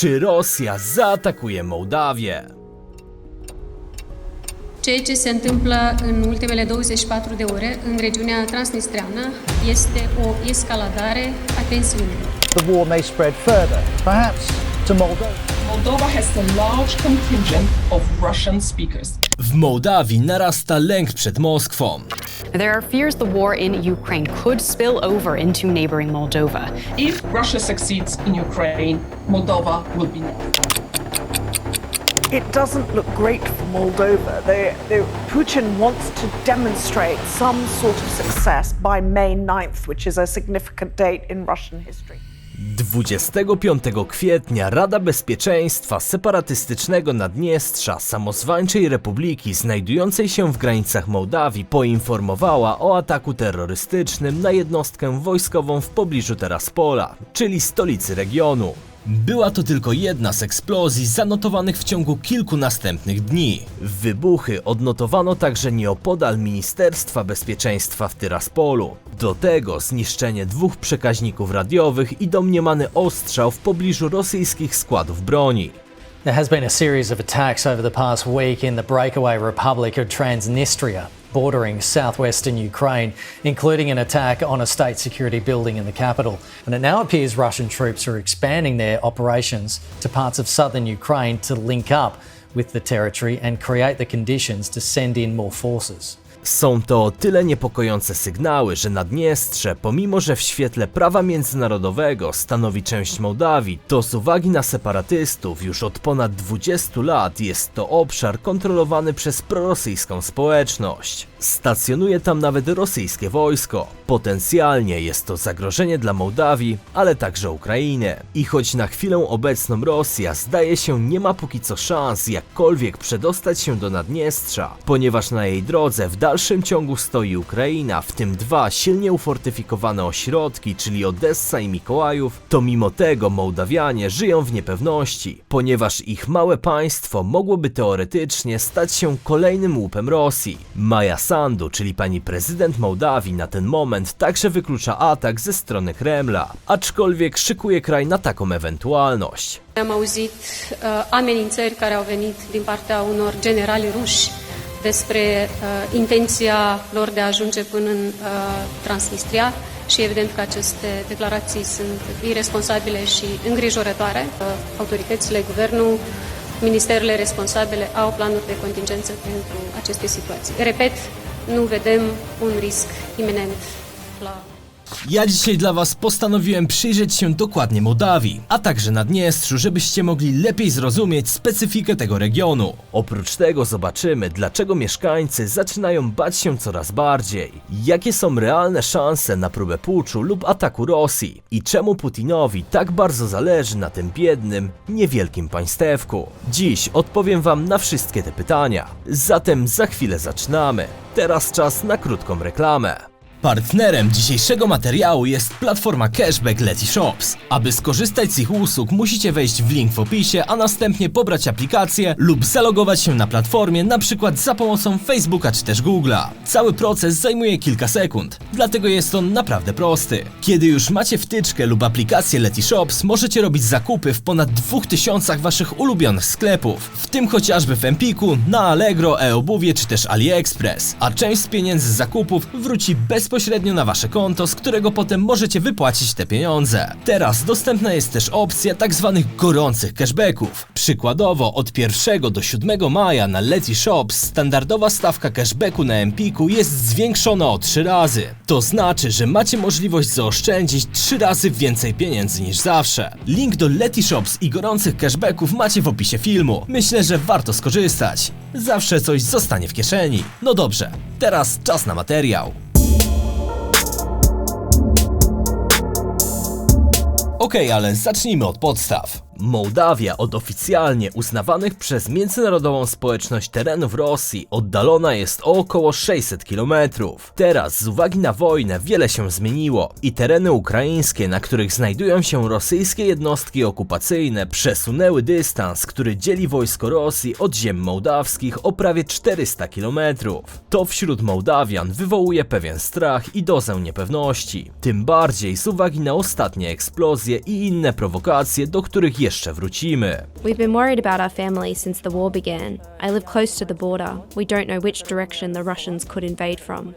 Czy Rosja zaatakuje Mołdawię? Ceea ce se întâmplă în ultimele 24 de ore în regiunea transnistreană este o escaladare a tensiunilor. The war may spread further, perhaps to Moldova. Moldova has a large contingent of Russian speakers. W Mołdawii narasta lęk przed Moskwą. There are fears the war in Ukraine could spill over into neighboring Moldova. If Russia succeeds in Ukraine, Moldova will be next. It doesn't look great for Moldova. They, they, Putin wants to demonstrate some sort of success by May 9th, which is a significant date in Russian history. 25 kwietnia Rada Bezpieczeństwa separatystycznego Naddniestrza, samozwańczej republiki znajdującej się w granicach Mołdawii, poinformowała o ataku terrorystycznym na jednostkę wojskową w pobliżu Teraspola, czyli stolicy regionu. Była to tylko jedna z eksplozji zanotowanych w ciągu kilku następnych dni. Wybuchy odnotowano także nieopodal Ministerstwa Bezpieczeństwa w Tyraspolu. Do tego zniszczenie dwóch przekaźników radiowych i domniemany ostrzał w pobliżu rosyjskich składów broni. There has been a series of attacks over the past week in the breakaway Republic of Transnistria, bordering southwestern Ukraine, including an attack on a state security building in the capital. And it now appears Russian troops are expanding their operations to parts of southern Ukraine to link up with the territory and create the conditions to send in more forces. Są to tyle niepokojące sygnały, że Naddniestrze, pomimo że w świetle prawa międzynarodowego stanowi część Mołdawii, to z uwagi na separatystów już od ponad 20 lat jest to obszar kontrolowany przez prorosyjską społeczność. Stacjonuje tam nawet rosyjskie wojsko. Potencjalnie jest to zagrożenie dla Mołdawii, ale także Ukrainy. I choć na chwilę obecną Rosja zdaje się nie ma póki co szans jakkolwiek przedostać się do Naddniestrza, ponieważ na jej drodze w dalszym ciągu stoi Ukraina, w tym dwa silnie ufortyfikowane ośrodki, czyli Odessa i Mikołajów, to mimo tego Mołdawianie żyją w niepewności, ponieważ ich małe państwo mogłoby teoretycznie stać się kolejnym łupem Rosji. Maja Sandu, czyli pani prezydent Mołdawii na ten moment także wyklucza atak ze strony Kremla, aczkolwiek szykuje kraj na taką ewentualność. Am auzit uh, amenințări care au venit din partea unor generali ruși despre uh, intenția lor de a ajunge până în uh, Transnistria și evident că aceste declarații sunt irresponsabile și îngrijorătoare. Uh, autoritățile, guvernul, ministerele responsabile au planuri de contingență pentru aceste situații. Repet, nu vedem un risc iminent la Ja dzisiaj dla Was postanowiłem przyjrzeć się dokładnie Mołdawii, a także Naddniestrzu, żebyście mogli lepiej zrozumieć specyfikę tego regionu. Oprócz tego zobaczymy, dlaczego mieszkańcy zaczynają bać się coraz bardziej, jakie są realne szanse na próbę puczu lub ataku Rosji i czemu Putinowi tak bardzo zależy na tym biednym, niewielkim państewku. Dziś odpowiem Wam na wszystkie te pytania. Zatem za chwilę zaczynamy. Teraz czas na krótką reklamę. Partnerem dzisiejszego materiału jest platforma Cashback Leti Shops. Aby skorzystać z ich usług, musicie wejść w link w opisie, a następnie pobrać aplikację lub zalogować się na platformie, przykład za pomocą Facebooka czy też Google'a. Cały proces zajmuje kilka sekund, dlatego jest on naprawdę prosty. Kiedy już macie wtyczkę lub aplikację Leti Shops, możecie robić zakupy w ponad 2000 waszych ulubionych sklepów, w tym chociażby w Empiku, na Allegro, e-obuwie czy też AliExpress, a część z pieniędzy z zakupów wróci bezpośrednio na wasze konto, z którego potem możecie wypłacić te pieniądze. Teraz dostępna jest też opcja tak zwanych gorących cashbacków. Przykładowo od 1 do 7 maja na Leti Shops standardowa stawka cashbacku na Empiku jest zwiększona o 3 razy. To znaczy, że macie możliwość zaoszczędzić 3 razy więcej pieniędzy niż zawsze. Link do Leti Shops i gorących cashbacków macie w opisie filmu. Myślę, że warto skorzystać. Zawsze coś zostanie w kieszeni. No dobrze, teraz czas na materiał. Okej, ale zacznijmy od podstaw. Mołdawia od oficjalnie uznawanych przez międzynarodową społeczność terenów Rosji oddalona jest o około 600 km. Teraz z uwagi na wojnę wiele się zmieniło i tereny ukraińskie, na których znajdują się rosyjskie jednostki okupacyjne, przesunęły dystans, który dzieli wojsko Rosji od ziem mołdawskich o prawie 400 km. To wśród Mołdawian wywołuje pewien strach i dozę niepewności. Tym bardziej z uwagi na ostatnie eksplozje i inne prowokacje, do których jeszcze jeszcze wrócimy. We've been worried about our family since the war began. I live close to the border. We don't know which direction the Russians could invade from.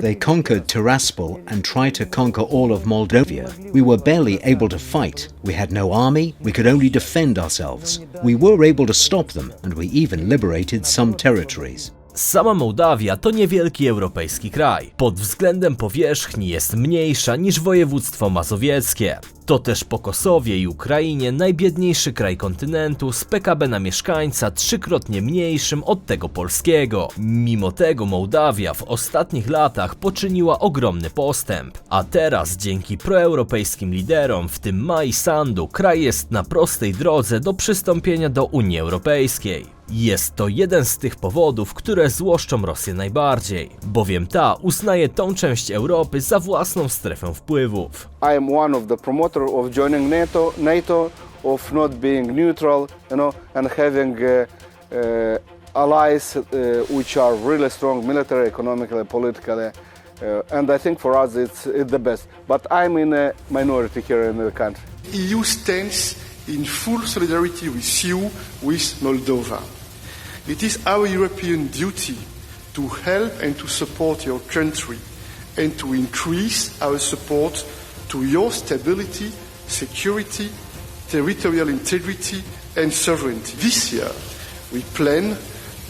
They conquered Tiraspol and tried to conquer all of Moldavia. We were barely able to fight. We had no army, we could only defend ourselves. We were able to stop them, and we even liberated some territories. Sama Mołdawia to niewielki europejski kraj. Pod względem powierzchni jest mniejsza niż województwo mazowieckie. To też po Kosowie i Ukrainie najbiedniejszy kraj kontynentu z PKB na mieszkańca trzykrotnie mniejszym od tego polskiego. Mimo tego Mołdawia w ostatnich latach poczyniła ogromny postęp, a teraz dzięki proeuropejskim liderom, w tym Mai Sandu, kraj jest na prostej drodze do przystąpienia do Unii Europejskiej. Jest to jeden z tych powodów, które złoszczą Rosję najbardziej, bowiem ta uznaje tą część Europy za własną strefę wpływów. I am one of the promoter of joining NATO, NATO, of not being neutral, you know, and having uh, uh, allies uh, which are really strong military, economically, politically. Uh, and I think for us it's, it's the best. But I'm in a minority here in the country. EU stands in full solidarity with you, with Moldova. It is our European duty to help and to support your country and to increase our support to your stability, security, territorial integrity and sovereignty. This year, we plan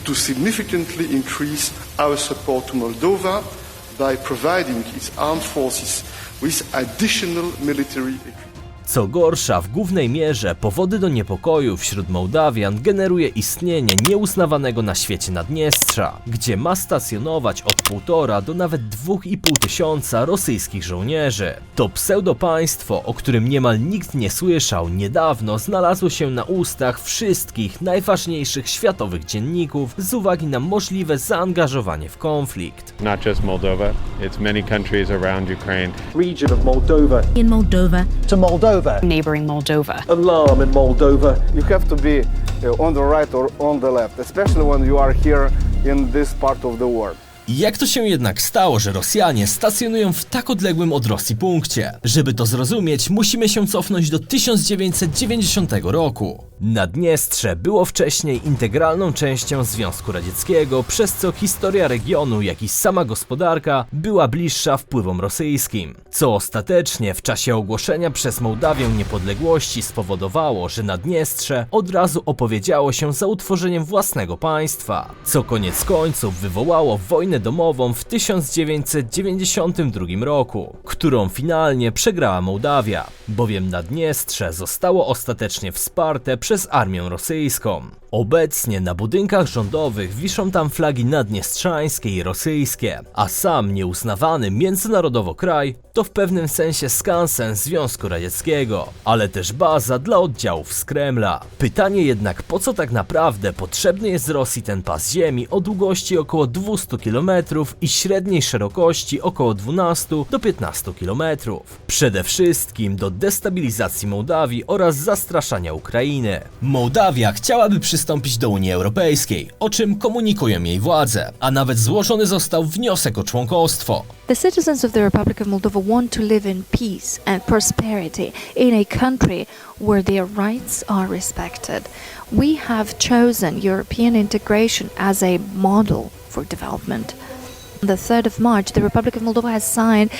to significantly increase our support to Moldova by providing its armed forces with additional military equipment. Co gorsza, w głównej mierze powody do niepokoju wśród Mołdawian generuje istnienie nieuznawanego na świecie Naddniestrza, gdzie ma stacjonować od 1,5 do nawet 2,5 tysiąca rosyjskich żołnierzy. To pseudopaństwo, o którym niemal nikt nie słyszał, niedawno znalazło się na ustach wszystkich najważniejszych światowych dzienników z uwagi na możliwe zaangażowanie w konflikt. Not just Moldova, it's many countries around Ukraine. Region of Moldova In Moldova, to Moldova. Neighboring Moldova. Alarm in Moldova. You have to be uh, on the right or on the left, especially when you are here in this part of the world. Jak to się jednak stało, że Rosjanie stacjonują w tak odległym od Rosji punkcie? Żeby to zrozumieć, musimy się cofnąć do 1990 roku. Naddniestrze było wcześniej integralną częścią Związku Radzieckiego, przez co historia regionu, jak i sama gospodarka była bliższa wpływom rosyjskim. Co ostatecznie w czasie ogłoszenia przez Mołdawię niepodległości spowodowało, że Naddniestrze od razu opowiedziało się za utworzeniem własnego państwa, co koniec końców wywołało wojnę domową w 1992 roku, którą finalnie przegrała Mołdawia, bowiem Naddniestrze zostało ostatecznie wsparte przez armię rosyjską. Obecnie na budynkach rządowych wiszą tam flagi naddniestrzańskie i rosyjskie, a sam nieuznawany międzynarodowo kraj to w pewnym sensie skansen Związku Radzieckiego, ale też baza dla oddziałów z Kremla. Pytanie jednak, po co tak naprawdę potrzebny jest Rosji ten pas ziemi o długości około 200 km i średniej szerokości około 12 do 15 km? Przede wszystkim do destabilizacji Mołdawii oraz zastraszania Ukrainy. Mołdawia chciałaby przystąpić do Unii Europejskiej, o czym komunikują jej władze, a nawet złożony został wniosek o członkostwo. the citizens of the Republic of Moldova want to live in peace and prosperity in a country where their rights are respected. We have chosen European integration as a model for development. On the 3rd of March, the Republic of Moldova has signed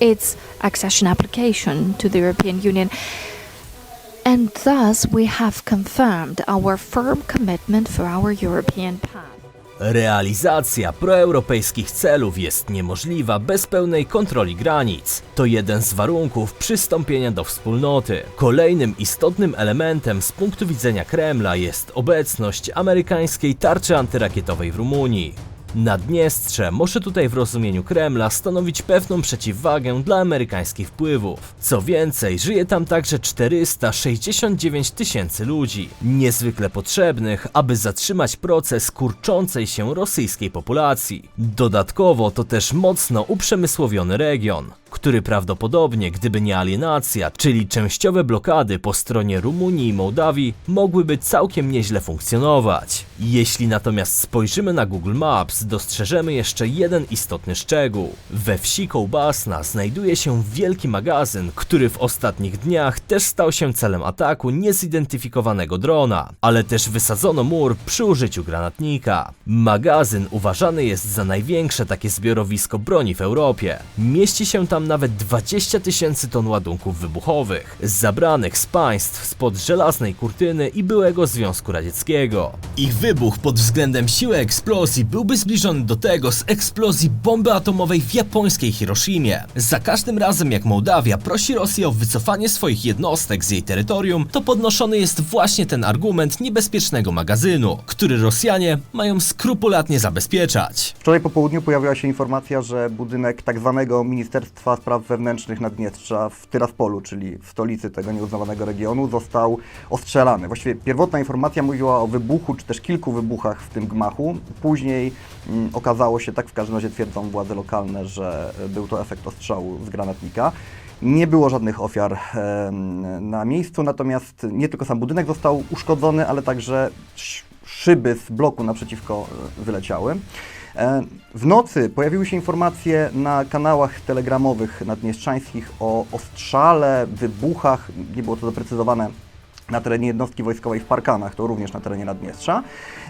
its accession application to the European Union. And thus, we have confirmed our firm commitment for our European path. Realizacja proeuropejskich celów jest niemożliwa bez pełnej kontroli granic. To jeden z warunków przystąpienia do wspólnoty. Kolejnym istotnym elementem z punktu widzenia Kremla jest obecność amerykańskiej tarczy antyrakietowej w Rumunii. Naddniestrze może tutaj w rozumieniu Kremla stanowić pewną przeciwwagę dla amerykańskich wpływów. Co więcej, żyje tam także 469 tysięcy ludzi, niezwykle potrzebnych, aby zatrzymać proces kurczącej się rosyjskiej populacji. Dodatkowo to też mocno uprzemysłowiony region. Który prawdopodobnie, gdyby nie alienacja, czyli częściowe blokady po stronie Rumunii i Mołdawii, mogłyby całkiem nieźle funkcjonować. Jeśli natomiast spojrzymy na Google Maps, dostrzeżemy jeszcze jeden istotny szczegół. We wsi Kołbasna znajduje się wielki magazyn, który w ostatnich dniach też stał się celem ataku niezidentyfikowanego drona, ale też wysadzono mur przy użyciu granatnika. Magazyn uważany jest za największe takie zbiorowisko broni w Europie. Mieści się tam nawet 20 tysięcy ton ładunków wybuchowych, zabranych z państw spod żelaznej kurtyny i byłego Związku Radzieckiego. Ich wybuch pod względem siły eksplozji byłby zbliżony do tego z eksplozji bomby atomowej w japońskiej Hiroshimie. Za każdym razem jak Mołdawia prosi Rosję o wycofanie swoich jednostek z jej terytorium, to podnoszony jest właśnie ten argument niebezpiecznego magazynu, który Rosjanie mają skrupulatnie zabezpieczać. Wczoraj po południu pojawiła się informacja, że budynek tak zwanego Ministerstwa Spraw Wewnętrznych Naddniestrza w Tyraspolu, czyli w stolicy tego nieuznawanego regionu, został ostrzelany. Właściwie pierwotna informacja mówiła o wybuchu, czy też kilku wybuchach w tym gmachu. Później mm, okazało się, tak w każdym razie twierdzą władze lokalne, że był to efekt ostrzału z granatnika. Nie było żadnych ofiar em, na miejscu, natomiast nie tylko sam budynek został uszkodzony, ale także sz- szyby z bloku naprzeciwko e, wyleciały. E, W nocy pojawiły się informacje na kanałach telegramowych naddniestrzańskich o ostrzale, wybuchach, nie było to doprecyzowane na terenie jednostki wojskowej w Parkanach, to również na terenie Naddniestrza.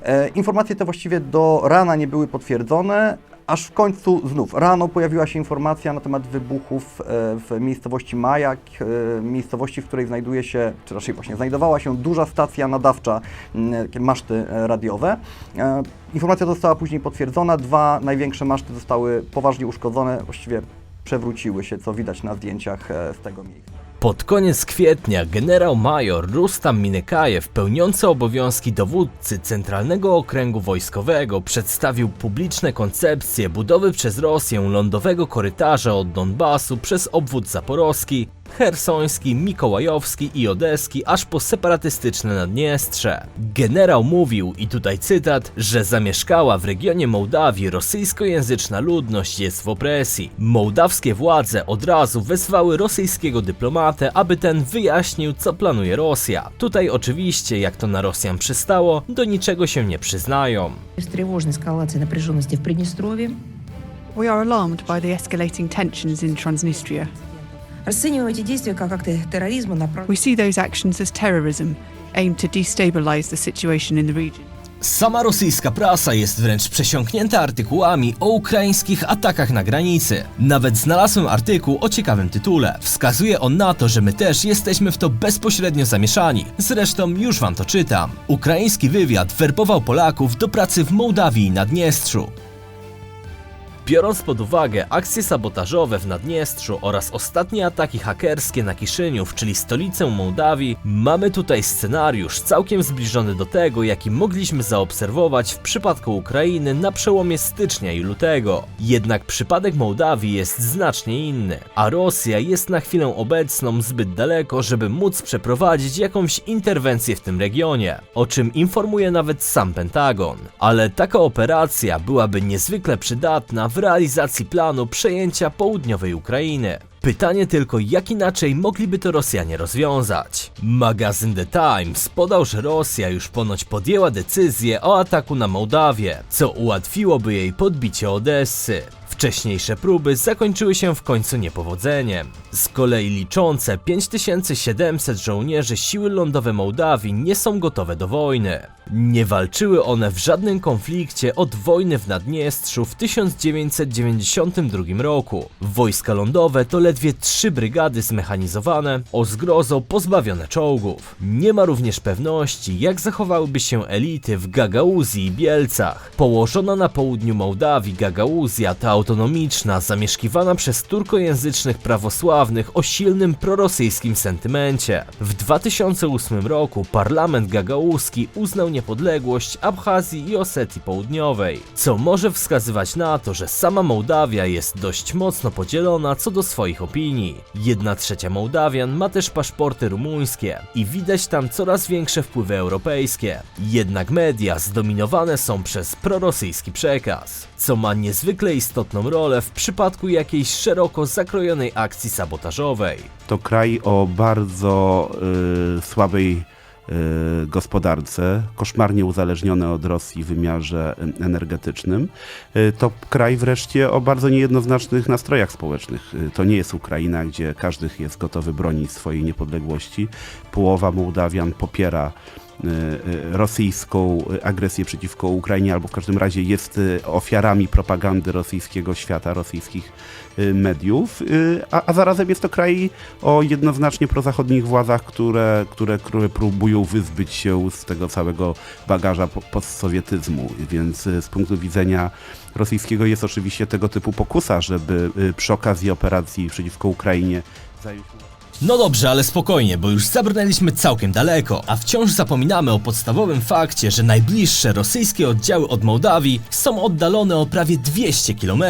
E, Informacje te właściwie do rana nie były potwierdzone, aż w końcu znów rano pojawiła się informacja na temat wybuchów e, w miejscowości Majak, e, miejscowości, w której znajduje się, czy raczej właśnie znajdowała się duża stacja nadawcza, maszty e, radiowe. Informacja została później potwierdzona, dwa największe maszty zostały poważnie uszkodzone, właściwie przewróciły się, co widać na zdjęciach z tego miejsca. Pod koniec kwietnia generał major Rustam Minekajew, pełniący obowiązki dowódcy Centralnego Okręgu Wojskowego, przedstawił publiczne koncepcje budowy przez Rosję lądowego korytarza od Donbasu przez obwód zaporowski, hersoński, mikołajowski i odeski, aż po separatystyczne Naddniestrze. Generał mówił, i tutaj cytat, że zamieszkała w regionie Mołdawii rosyjskojęzyczna ludność jest w opresji. Mołdawskie władze od razu wezwały rosyjskiego dyplomatę, aby ten wyjaśnił, co planuje Rosja. Tutaj oczywiście, jak to na Rosjan przystało, do niczego się nie przyznają. Тревожной эскалации напряженности в Приднестровье. We are alarmed by the escalating tensions in Transnistria. We see those actions as terrorism aimed to destabilize the situation in the region. Sama rosyjska prasa jest wręcz przesiąknięta artykułami o ukraińskich atakach na granicy. Nawet znalazłem artykuł o ciekawym tytule. Wskazuje on na to, że my też jesteśmy w to bezpośrednio zamieszani. Zresztą już wam to czytam. Ukraiński wywiad werbował Polaków do pracy w Mołdawii i Naddniestrzu. Biorąc pod uwagę akcje sabotażowe w Naddniestrzu oraz ostatnie ataki hakerskie na Kiszyniów, czyli stolicę Mołdawii, mamy tutaj scenariusz całkiem zbliżony do tego, jaki mogliśmy zaobserwować w przypadku Ukrainy na przełomie stycznia i lutego. Jednak przypadek Mołdawii jest znacznie inny, a Rosja jest na chwilę obecną zbyt daleko, żeby móc przeprowadzić jakąś interwencję w tym regionie, o czym informuje nawet sam Pentagon. Ale taka operacja byłaby niezwykle przydatna w realizacji planu przejęcia południowej Ukrainy. Pytanie tylko, jak inaczej mogliby to Rosjanie rozwiązać. Magazyn The Times podał, że Rosja już ponoć podjęła decyzję o ataku na Mołdawię, co ułatwiłoby jej podbicie Odessy. Wcześniejsze próby zakończyły się w końcu niepowodzeniem. Z kolei liczące 5700 żołnierzy siły lądowe Mołdawii nie są gotowe do wojny. Nie walczyły one w żadnym konflikcie od wojny w Naddniestrzu w 1992 roku. Wojska lądowe to ledwie trzy brygady zmechanizowane, o zgrozo pozbawione czołgów. Nie ma również pewności, jak zachowałyby się elity w Gagauzji i Bielcach. Położona na południu Mołdawii Gagauzja to autonomiczna, zamieszkiwana przez turkojęzycznych prawosławnych o silnym prorosyjskim sentymencie. W 2008 roku parlament gagauzski uznał niepodległość Abchazji i Osetii Południowej, co może wskazywać na to, że sama Mołdawia jest dość mocno podzielona co do swoich opinii. Jedna trzecia Mołdawian ma też paszporty rumuńskie i widać tam coraz większe wpływy europejskie. Jednak media zdominowane są przez prorosyjski przekaz, co ma niezwykle istotną rolę w przypadku jakiejś szeroko zakrojonej akcji sabotażowej. To kraj o bardzo y, słabej gospodarce, koszmarnie uzależniony od Rosji w wymiarze y, energetycznym. Y, to kraj wreszcie o bardzo niejednoznacznych nastrojach społecznych. Y, to nie jest Ukraina, gdzie każdy jest gotowy bronić swojej niepodległości. Połowa Mołdawian popiera y, y, rosyjską y, agresję przeciwko Ukrainie, albo w każdym razie jest y, ofiarami propagandy rosyjskiego świata, rosyjskich mediów, a, a zarazem jest to kraj o jednoznacznie prozachodnich władzach, które, które, które próbują wyzbyć się z tego całego bagaża po- postsowietyzmu, więc z punktu widzenia rosyjskiego jest oczywiście tego typu pokusa, żeby przy okazji operacji przeciwko Ukrainie zająć No dobrze, ale spokojnie, bo już zabrnęliśmy całkiem daleko, a wciąż zapominamy o podstawowym fakcie, że najbliższe rosyjskie oddziały od Mołdawii są oddalone o prawie 200 km.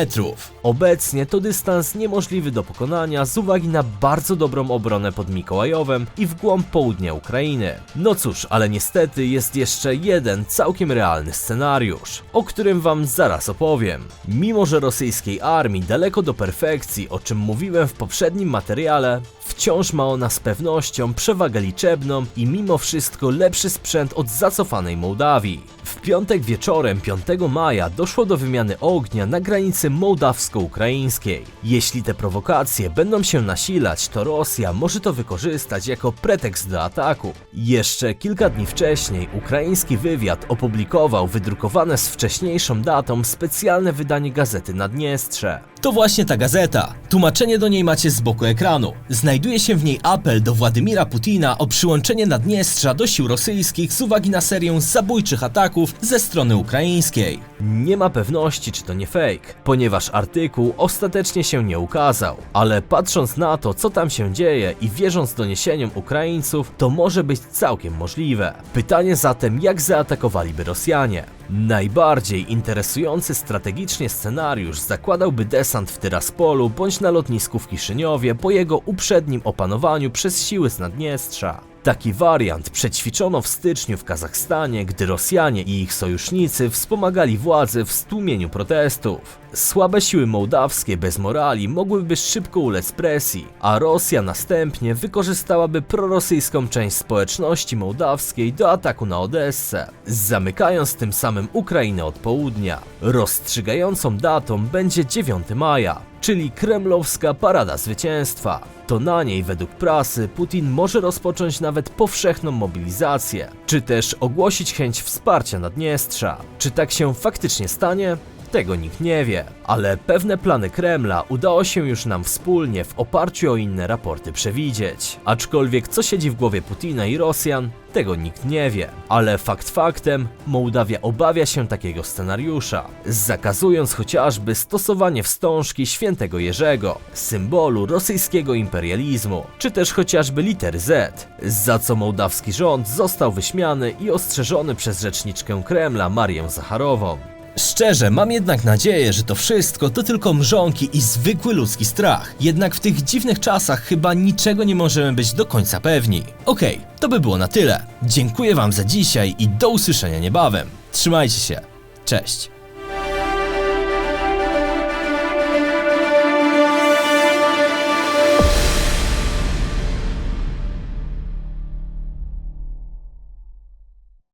Obecnie to dystans niemożliwy do pokonania z uwagi na bardzo dobrą obronę pod Mikołajowem i w głąb południa Ukrainy. No cóż, ale niestety jest jeszcze jeden całkiem realny scenariusz, o którym wam zaraz opowiem. Mimo, że rosyjskiej armii daleko do perfekcji, o czym mówiłem w poprzednim materiale, Wciąż ma ona z pewnością przewagę liczebną i mimo wszystko lepszy sprzęt od zacofanej Mołdawii. W piątek wieczorem 5 maja doszło do wymiany ognia na granicy mołdawsko-ukraińskiej. Jeśli te prowokacje będą się nasilać, to Rosja może to wykorzystać jako pretekst do ataku. Jeszcze kilka dni wcześniej ukraiński wywiad opublikował wydrukowane z wcześniejszą datą specjalne wydanie gazety Naddniestrze. To właśnie ta gazeta. Tłumaczenie do niej macie z boku ekranu. Znajduje się w niej apel do Władimira Putina o przyłączenie Naddniestrza do sił rosyjskich z uwagi na serię zabójczych ataków ze strony ukraińskiej. Nie ma pewności, czy to nie fake, ponieważ artykuł ostatecznie się nie ukazał, ale patrząc na to, co tam się dzieje i wierząc doniesieniom Ukraińców, to może być całkiem możliwe. Pytanie zatem, jak zaatakowaliby Rosjanie? Najbardziej interesujący strategicznie scenariusz zakładałby desant w Tyraspolu bądź na lotnisku w Kiszyniowie po jego uprzednim opanowaniu przez siły z Naddniestrza. Taki wariant przećwiczono w styczniu w Kazachstanie, gdy Rosjanie i ich sojusznicy wspomagali władze w stłumieniu protestów. Słabe siły mołdawskie bez morali mogłyby szybko ulec presji, a Rosja następnie wykorzystałaby prorosyjską część społeczności mołdawskiej do ataku na Odessę, zamykając tym samym Ukrainę od południa. Rozstrzygającą datą będzie 9 maja, czyli kremlowska parada zwycięstwa. To na niej według prasy Putin może rozpocząć nawet powszechną mobilizację, czy też ogłosić chęć wsparcia Naddniestrza. Czy tak się faktycznie stanie? Tego nikt nie wie, ale pewne plany Kremla udało się już nam wspólnie w oparciu o inne raporty przewidzieć. Aczkolwiek co siedzi w głowie Putina i Rosjan, tego nikt nie wie. Ale fakt faktem, Mołdawia obawia się takiego scenariusza, zakazując chociażby stosowanie wstążki świętego Jerzego, symbolu rosyjskiego imperializmu, czy też chociażby litery Z, za co mołdawski rząd został wyśmiany i ostrzeżony przez rzeczniczkę Kremla Marię Zacharową. Szczerze, mam jednak nadzieję, że to wszystko to tylko mrzonki i zwykły ludzki strach. Jednak w tych dziwnych czasach chyba niczego nie możemy być do końca pewni. Okej, to by było na tyle. Dziękuję Wam za dzisiaj i do usłyszenia niebawem. Trzymajcie się. Cześć.